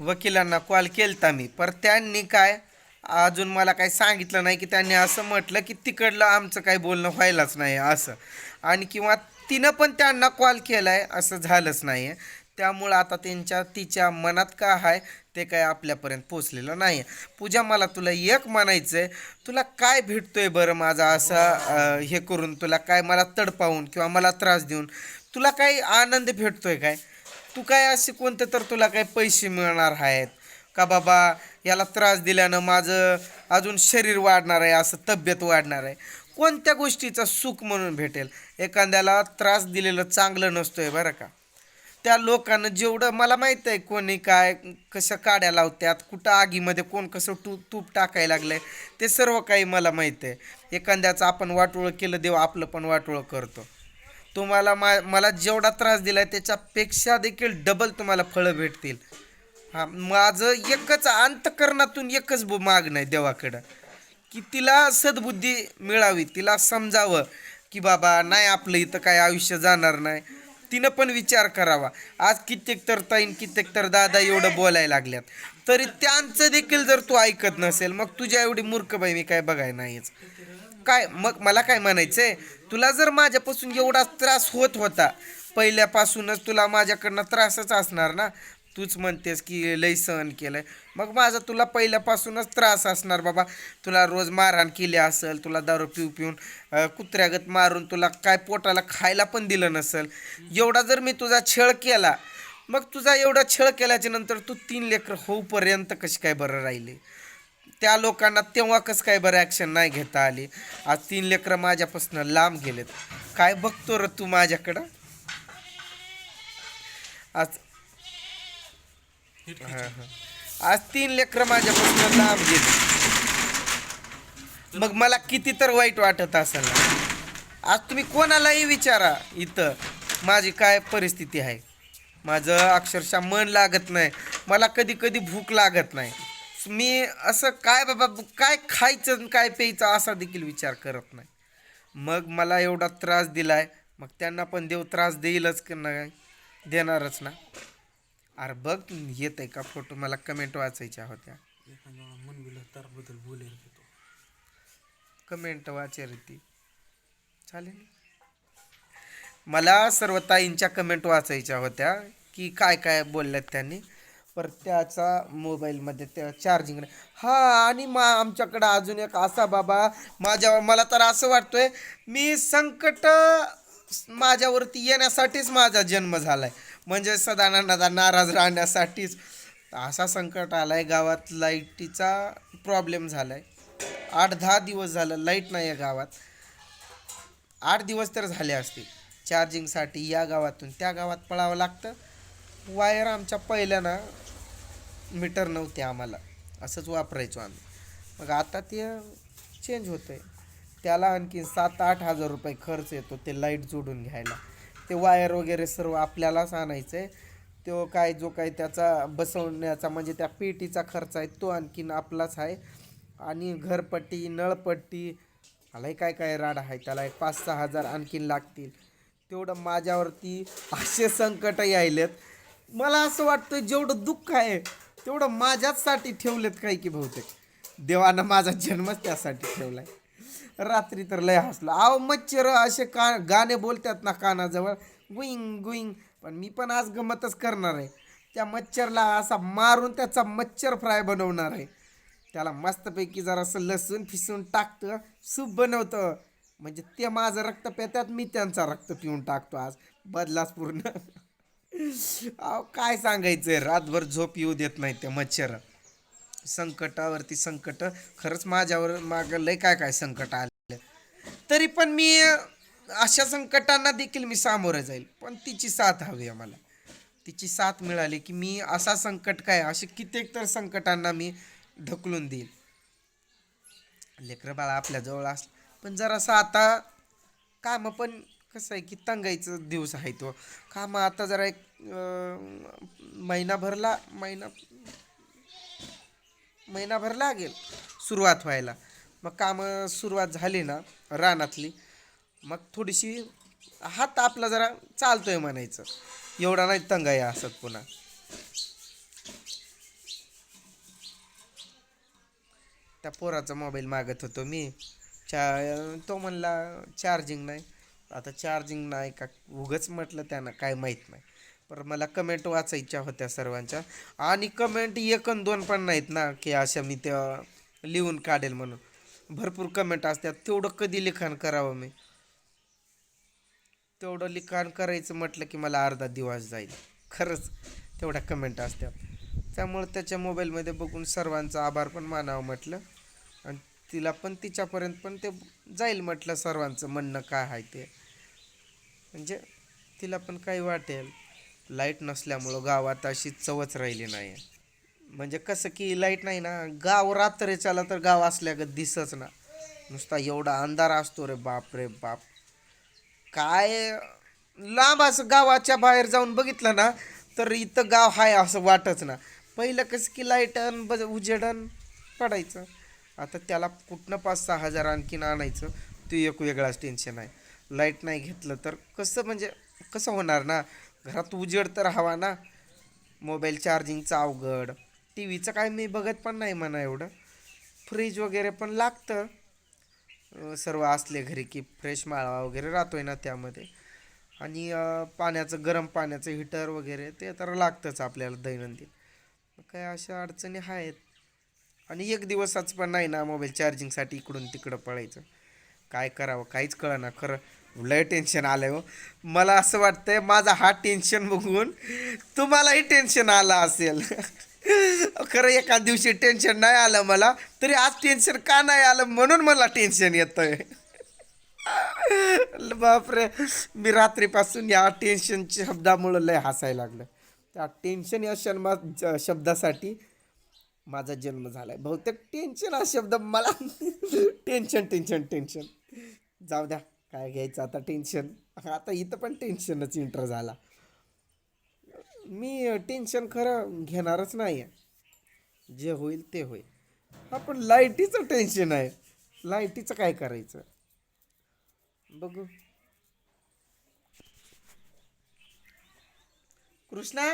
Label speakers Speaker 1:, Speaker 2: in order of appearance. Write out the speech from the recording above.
Speaker 1: वकिलांना कॉल केलता मी. पर त्यांनी काय अजून मला काही सांगितलं नाही की त्यांनी असं म्हटलं की तिकडलं आमचं काही बोलणं व्हायलाच नाही असं. आणि किंवा तिनं पण त्यांना कॉल केला आहे असं झालंच नाही आहे त्यामुळं आता त्यांच्या तिच्या मनात का आहे ते काय आपल्यापर्यंत पोचलेलं नाही आहे पूजा मला तुला एक म्हणायचं आहे तुला काय भेटतोय बरं माझा असा हे करून? तुला काय मला तडपावून किंवा मला त्रास देऊन? तुला काही आनंद भेटतोय काय? तू काय असे कोणते तर तुला काही पैसे मिळणार आहेत? का बाबा याला त्रास दिल्यानं माझं अजून शरीर वाढणार आहे असं तब्येत वाढणार आहे? कोणत्या गोष्टीचा सुख म्हणून भेटेल? एखाद्याला त्रास दिलेलं चांगलं नसतोय बरं का? त्या लोकांना जेवढं मला माहीत आहे कोणी काय कसं काड्या लावत्यात कुठं आगीमध्ये कोण कसं तू तूप टाकायला लागलं आहे ते सर्व काही मला माहीत आहे. एखाद्याचं आपण वाटोळं केलं देव आपलं पण वाटोळं करतो. तुम्हाला मा मला जेवढा त्रास दिला आहे त्याच्यापेक्षा देखील डबल तुम्हाला फळं भेटतील. हा माझं एकच अंतकरणातून एकच बु- मागणं आहे देवाकडं. की तिला सद्बुद्धी मिळावी तिला समजावं की बाबा नाही आपलं इथं काय आयुष्य जाणार नाही. तिनं पण विचार करावा. आज कित्येक तर ताईन कित्येक तर दादा एवढं बोलायला लागल्यात. तरी त्यांचं देखील जर तू ऐकत नसेल मग तुझ्या एवढी मूर्ख बाई मी काय बघाय नाहीच. काय मग मला काय म्हणायचंय? तुला जर माझ्यापासून एवढा त्रास होत होता पहिल्यापासूनच तुला माझ्याकडनं त्रासच असणार ना? तूच म्हणतेस की लय सहन केलंय. मग माझा तुला पहिल्यापासूनच त्रास असणार बाबा. तुला रोज मारहाण केली असेल तुला दारू पिऊ पिऊन कुत्र्यागत मारून तुला काय पोटाला खायला पण दिलं नसेल. एवढा जर मी तुझा छळ केला मग तुझा एवढा छळ केल्याच्यानंतर तू तीन लेकर होऊपर्यंत कशी काय बरं राहिली? त्या लोकांना तेव्हा कसं काय बरं ॲक्शन नाही घेता आली? आज तीन लेकरं माझ्यापासून लांब गेलेत. काय बघतो र तू माझ्याकडं? आज हा, हा. आज तीन लेकरं माझ्यापासून लांब गेली मग मला किती तर वाईट वाटत असेल. आज तुम्ही कोणालाही विचारा इथं माझी काय परिस्थिती आहे? माझं अक्षरशः मन लागत नाही. मला कधी कधी भूक लागत नाही. मी असं काय बाबा काय खायचं काय प्यायचं असा देखील विचार करत नाही. मग मला एवढा त्रास दिलाय मग त्यांना पण देव त्रास देईलच की नाही देणारच ना. अरे बघ येत आहे का फोटो मला कमेंट वाचायच्या होत्या.
Speaker 2: बोलेल की तो?
Speaker 1: कमेंट वाचे ती. चालेल. मला सर्व ताईंच्या कमेंट वाचायच्या होत्या की काय काय बोलल्यात त्यांनी. पर त्याचा मोबाईलमध्ये त्या चार्जिंग नाही हा आणि मा आमच्याकडं अजून एक असा बाबा माझ्या मला तर असं वाटतोय मी संकट माझ्यावरती येण्यासाठीच माझा जन्म झालाय. म्हणजे सदानंदा नाराज राहण्यासाठीच. असा संकट आलाय गावात लाईटीचा प्रॉब्लेम झालाय. आठ दहा दिवस झालं लाइट नाही आहे गावात. आठ दिवस तर झाले असतील. चार्जिंगसाठी या गावातून त्या गावात पळावं लागतं. वायर आमच्या पहिल्यानं मीटर नव्हते आम्हाला. असंच वापरायचो आम्ही. मग आता ते चेंज होतं आहे त्याला आणखी सात आठ हजार रुपये खर्च येतो ते लाइट जोडून घ्यायला. ते वायर वगैरे सर्व आपल्यालाच आणायचं आहे तो काय जो काय त्याचा बसवण्याचा म्हणजे त्या पेटीचा खर्च आहे तो आणखीन आपलाच आहे. आणि घरपट्टी नळपट्टी मलाही काय काय राड आहे. त्याला एक पाच सहा हजार आणखीन लागतील. तेवढं माझ्यावरती असे संकट यायलेत मला असं वाटतं जेवढं दुःख आहे तेवढं माझ्याचसाठी ठेवलेत काय की बहुतेक. देवानं माझा जन्मच त्यासाठी ठेवलाय. रात्री तर लय हसलो. आव मच्छर असे का गाणे बोलतात ना कानाजवळ गुईंग गुईंग. पण मी पण आज गमतच करणार आहे. त्या मच्छरला असा मारून त्याचा मच्छर फ्राय बनवणार आहे. त्याला मस्तपैकी जरासं लसूण फिसून टाकतं सूप बनवतं. म्हणजे ते माझं रक्त पितात मी त्यांचा रक्त पिऊन टाकतो आज. बदलाच पूर्ण. अहो काय सांगायचंय? रातभर झोप येऊ देत नाही ते मच्छर. संकटावरती संकट खरंच माझ्यावर माग लय काय काय संकट आले. तरी पण मी अशा संकटांना देखील मी सामोरं जाईल. पण तिची साथ हवी आहे मला. तिची साथ मिळाली की मी असा संकट काय असे कित्येक तर संकटांना मी ढकलून देईल. लेकरं बाळा आपल्याजवळ असलं पण जरासं आता कामं पण कसं आहे की तंगाईचा दिवस आहे तो. का मग आता जरा एक महिना भरला महिना महिनाभर लागेल सुरुवात व्हायला. मग कामं सुरुवात झाली ना रानातली मग थोडीशी हात आपला जरा चालतोय म्हणायचं. एवढा नाही तंगाई असत पुन्हा. त्या पोराचा मोबाईल मागत होतो मी. चा तो म्हणला चार्जिंग नाही. आता चार्जिंग नाही का? उगच म्हटलं त्यानं काय माहीत नाही. पर मला कमेंट वाचायच्या होत्या सर्वांच्या. आणि कमेंट एक दोन पण नाहीत ना की अशा मी त्या लिहून काढेल म्हणून. भरपूर कमेंट असतात. तेवढं कधी लिखाण करावं मी? तेवढं लिखाण करायचं म्हटलं की मला अर्धा दिवस जाईल. खरंच तेवढ्या कमेंट असतात. त्यामुळं त्याच्या मोबाईलमध्ये बघून सर्वांचा आभार पण मानावं म्हटलं. आणि तिला पण तिच्यापर्यंत पण ते जाईल म्हटलं सर्वांचं म्हणणं काय आहे ते. म्हणजे तिला पण काही वाटेल. लाइट नसल्यामुळं गावात अशी चवच राहिली नाही म्हणजे कसं की लाइट नाही ना गाव रात्रीच्याला तर गाव असल्यागत दिसच ना. नुसता एवढा अंधार असतो रे बाप रे बाप. काय लांब असं गावाच्या बाहेर जाऊन बघितलं ना तर इथं गाव आहे असं वाटच ना. पहिलं कसं की लाईटन बज उजेडन पडायचं. आता त्याला कुठनं पाच सहा हजार आणखीन आणायचं ते एक वेगळाच टेन्शन आहे. लाइट नाही घेतलं तर कसं म्हणजे कसं होणार ना? घरात उजेड तर हवा ना? मोबाईल चार्जिंगचं अवघड. टी व्हीचं काय मी बघत पण नाही म्हणा एवढं. फ्रीज वगैरे पण लागतं. सर्व असले घरी की फ्रेश माळवा वगैरे राहतो आहे ना त्यामध्ये. आणि पाण्याचं गरम पाण्याचं हिटर वगैरे ते तर लागतंच आपल्याला दैनंदिन. काय अशा अडचणी आहेत. आणि एक दिवसाच पण नाही ना मोबाईल चार्जिंगसाठी इकडून तिकडं पळायचं. काय करावं काहीच कळना. खरं लय टेन्शन आलंय हो. मला असं वाटतंय माझा हा टेन्शन बघून तुम्हालाही टेन्शन आलं असेल. खरं एका दिवशी टेन्शन नाही आलं मला तरी आज टेन्शन का नाही आलं म्हणून मला टेन्शन येतंय. बापरे मी रात्रीपासून या टेन्शन शब्दामुळं लय हसायला लागलं त्या टेन्शन या शन्मा शब्दासाठी माझा जन्म झाला आहे बहुतेक टेन्शन हा शब्द मला टेन्शन टेन्शन टेन्शन जाऊ द्या. काय घ्यायचं आता टेन्शन आता इथं पण टेन्शनच इंटर झाला. मी टेन्शन खरं घेणारच नाही आहे जे होईल ते होईल. हा पण लाईटीचं टेन्शन आहे. लाईटीचं काय करायचं? बघू. कृष्णा?